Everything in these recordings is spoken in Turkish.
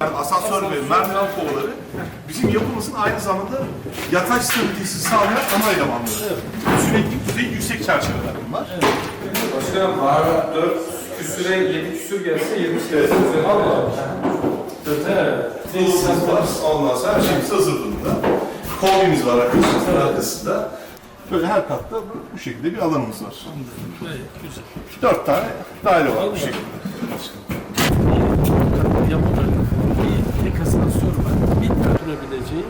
Yani asansör ve merdiven kovaları bizim yapımızın aynı zamanda yatay stabilitesi sağlayan ana elemanları. Sürekli düzey yüksek çerçeveler bunlar. Başkanım var 4 küsüre 7 küsür gelse 20 süresi üzerinde. Allah Tesisimiz var. Ondan sonra her şeyimiz hazır durumda. Kombimiz var arkadaşlar arkasında. Böyle her katta bu, şekilde bir alanımız var. Gayet güzel. Dört tane daire var bu şekilde. Yapıların bir tek asansör var. Bir durabileceği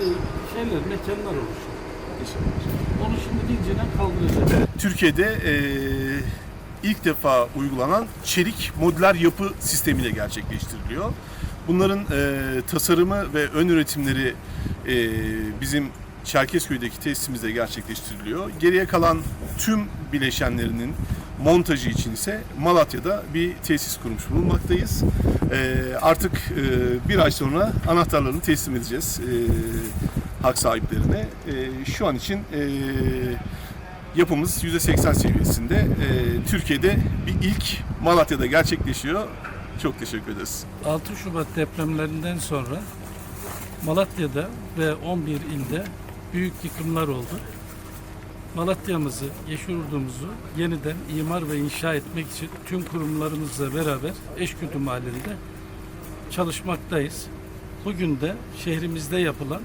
e, şeyler, mekanlar oluşuyor. Onu şimdi dincinen kaldıracağız. Türkiye'de eee, ilk defa uygulanan çelik modüler yapı sistemiyle gerçekleştiriliyor. Bunların eee, tasarımı ve ön üretimleri eee, bizim Çerkezköy'deki tesisimizde gerçekleştiriliyor. Geriye kalan tüm bileşenlerinin montajı için ise Malatya'da bir tesis kurmuş bulunmaktayız. Eee, artık eee, bir ay sonra anahtarlarını teslim edeceğiz eee, hak sahiplerine. Eee, şu an için eee yapımız %80 seviyesinde. Ee, Türkiye'de bir ilk Malatya'da gerçekleşiyor. Çok teşekkür ederiz. 6 Şubat depremlerinden sonra Malatya'da ve 11 ilde büyük yıkımlar oldu. Malatya'mızı, Yeşilyurt'umuzu yeniden imar ve inşa etmek için tüm kurumlarımızla beraber eşgüdüm halinde çalışmaktayız. Bugün de şehrimizde yapılan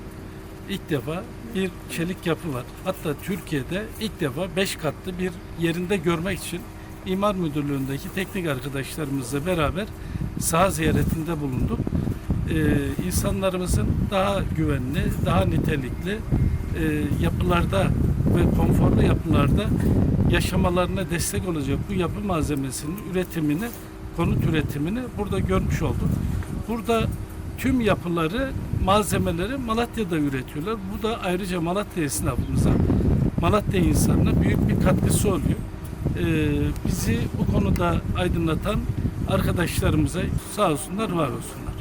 ilk defa bir çelik yapı var. Hatta Türkiye'de ilk defa 5 katlı bir yerinde görmek için İmar Müdürlüğü'ndeki teknik arkadaşlarımızla beraber saha ziyaretinde bulunduk. Ee, insanlarımızın daha güvenli, daha nitelikli e, yapılarda ve konforlu yapılarda yaşamalarına destek olacak bu yapı malzemesinin üretimini, konut üretimini burada görmüş olduk. Burada tüm yapıları, malzemeleri Malatya'da üretiyorlar. Bu da ayrıca Malatya esnafımıza, Malatya insanına büyük bir katkısı oluyor. Ee, bizi bu konuda aydınlatan arkadaşlarımıza sağ olsunlar, var olsunlar.